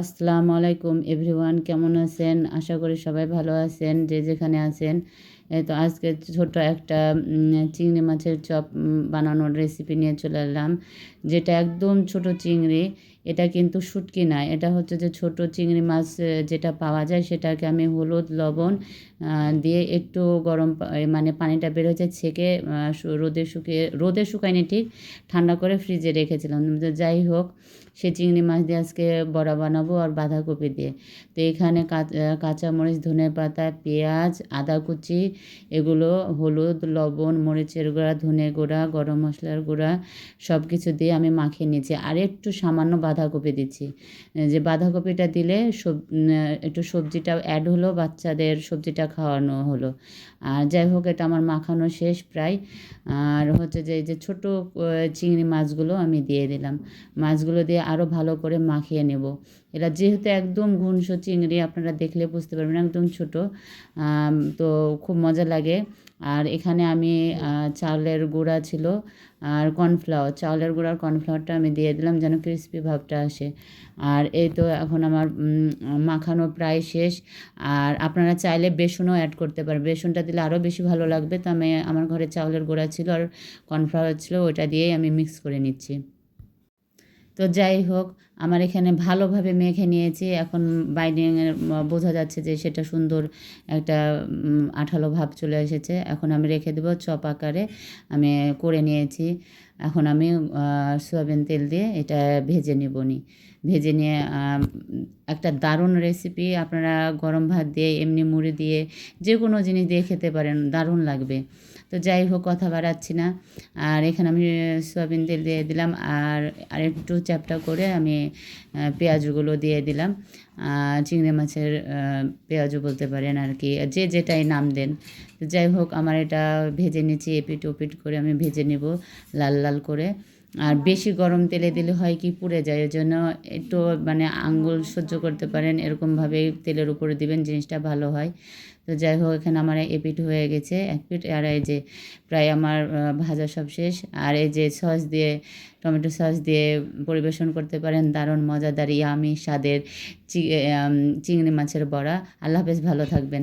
আসসালামু আলাইকুম এভরিওয়ান, কেমন আছেন? আশা করি সবাই ভালো আছেন, যে যেখানে আছেন। তো আজকে ছোট একটা চিংড়ি মাছের চপ বানানোর রেসিপি নিয়ে চলে এলাম, যেটা একদম ছোট চিংড়ি। এটা কিন্তু শুটকি না। এটা হচ্ছে যে ছোট চিংড়ি মাছ যেটা পাওয়া যায় সেটাকে আমি হলুদ, লবণ দিয়ে একটু গরম মানে পানিটা বের হয়েছে, ছেঁকে রোদে শুকিয়ে, রোদে শুকায়নি ঠিক, ঠান্ডা করে ফ্রিজে রেখেছিলাম। যাই হোক, সে চিংড়ি মাছ দিয়ে আজকে বড়া বানাবো আর বাঁধাকপি দিয়ে। তো এখানে কাঁচামরিচ, ধনে পাতা, পেঁয়াজ, আদা কুচি, এগুলো হলুদ, লবণ, মরিচের গুঁড়া, ধনে গুঁড়া, গরম মশলার গুঁড়া সব কিছু দিয়ে আমি মাখিয়ে নিয়েছি। আর একটু সামান্য বাঁধাকপি দিচ্ছি। যে বাঁধাকপিটা দিলে সব একটু সবজিটা অ্যাড হলো বাচ্চাদের সবজিটা খাওয়ানো হলো। আর যাই হোক এটা আমার মাখানো শেষ প্রায়। আর হচ্ছে যে যে ছোটো চিংড়ি মাছগুলো আমি দিয়ে দিলাম। মাছগুলো দিয়ে আরও ভালো করে মাখিয়ে নেব। এরা যেহেতু একদম ঘুনশো চিংড়ি আপনারা দেখলে বুঝতে পারবেন একদম ছোট। তো খুব মজা লাগে। আর এখানে আমি আহ, চাউলের গুঁড়া ছিল আর কর্নফ্লাওয়ার, চাউলের গুঁড়ার কর্নফ্লাওয়ারটা আমি দিয়ে দিলাম যেন ক্রিস্পি ভাবটা আসে। আর এই তো এখন আমার মাখানো প্রায় শেষ। আর আপনারা চাইলে বেসনও অ্যাড করতে পারেন। বেসনটা দিলে আরও বেশি ভালো লাগবে। তো আমি আমার ঘরে চাউলের গুঁড়া ছিল আর কর্নফ্লাওয়ার ছিল ওটা দিয়েই আমি মিক্স করে নিচ্ছি। তো যাই হোক, আমার এখানে ভালোভাবে মেখে নিয়েছি। এখন বাইন্ডিংয়ের বোঝা যাচ্ছে যে সেটা সুন্দর একটা আঠালো ভাব চলে এসেছে। এখন আমি রেখে দেবো, চপ আকারে আমি করে নিয়েছি। এখন আমি সোয়াবিন তেল দিয়ে এটা ভেজে নেব নি। ভেজে নিয়ে একটা দারুণ রেসিপি আপনারা গরম ভাত দিয়ে, এমনি মুড়ি দিয়ে যে কোনো জিনিস দিয়ে খেতে পারেন, দারুণ লাগবে। তো যাই হোক, কথা বাড়াচ্ছি না। আর এখানে আমি সোয়াবিন তেল দিয়ে দিলাম, আর আর একটু চ্যাপটা করে আমি পেঁয়াজগুলো দিয়ে দিলাম। চিংড়ি মাছের পেঁয়াজও বলতে পারেন আর কি, যে যেটাই নাম দেন। তো যাই হোক, আমার এটা ভেজে নিচ্ছি, এপিট ওপিট করে আমি ভেজে নেব। লাল লাল করে। আর বেশি গরম তেলে দিলে হয় কি পুড়ে যায় ওই জন্য একটু মানে আঙ্গুল সহ্য করতে পারেন, এরকমভাবে তেলের উপরে দিবেন, জিনিসটা ভালো হয়। তো যাই হোক, এখানে আমার এপিট হয়ে গেছে, এক পিঠ, আর এই যে প্রায় আমার ভাজা সব শেষ। আর এই যে সস দিয়ে, টমেটো সস দিয়ে পরিবেশন করতে পারেন, দারুণ মজাদার, ইয়ামি স্বাদের চিংড়ি মাছের বড়া। আল্লাহ হাফেজ, ভালো থাকবেন।